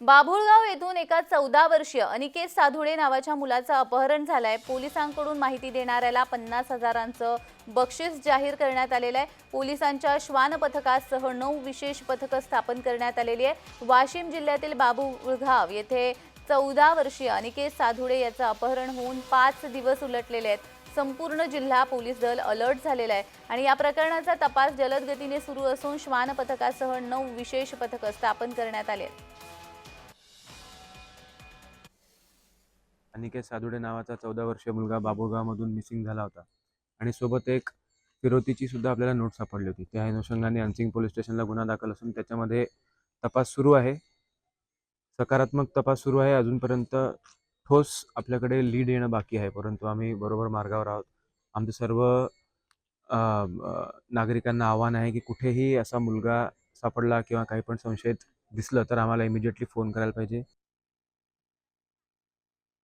बाभुळगाव येथून एका चौदा वर्षीय अनिकेत साधुडे नावाच्या मुलाचं अपहरण झालंय. पोलिसांकडून माहिती देणाऱ्याला पन्नास हजारांचं बक्षीस जाहीर करण्यात आलेलं आहे. पोलिसांच्या श्वान पथकासह नऊ विशेष पथकं स्थापन करण्यात आलेली आहे वाशिम जिल्ह्यातील बाभुळगाव येथे चौदा वर्षीय अनिकेत साधुडे याचं अपहरण होऊन पाच दिवस उलटलेले आहेत. संपूर्ण जिल्हा पोलीस दल अलर्ट झालेला आहे आणि या प्रकरणाचा तपास जलद गतीने सुरू असून श्वान पथकासह नऊ विशेष पथकं स्थापन करण्यात आले आहेत. अनिकेत साधुडे नावाचा चौदा वर्षीय मुलगा बाबुळगावमधून मिसिंग झाला होता. आणि सोबत एक फिरोतीची सुद्धा आपल्याला नोट सापडली होती. त्या अनुषंगाने अनसिंग पोलीस स्टेशनला गुन्हा दाखल असून त्याच्यामध्ये तपास सुरू आहे. सकारात्मक तपास सुरू आहे. अजूनपर्यंत ठोस आपल्याकडे लीड येणं बाकी आहे. परंतु आम्ही बरोबर मार्गावर आहोत. आमचं सर्व नागरिकांना आव्हान आहे की कुठेही असा मुलगा सापडला किंवा काही पण संशयित दिसलं तर आम्हाला इमिजिएटली फोन करायला पाहिजे.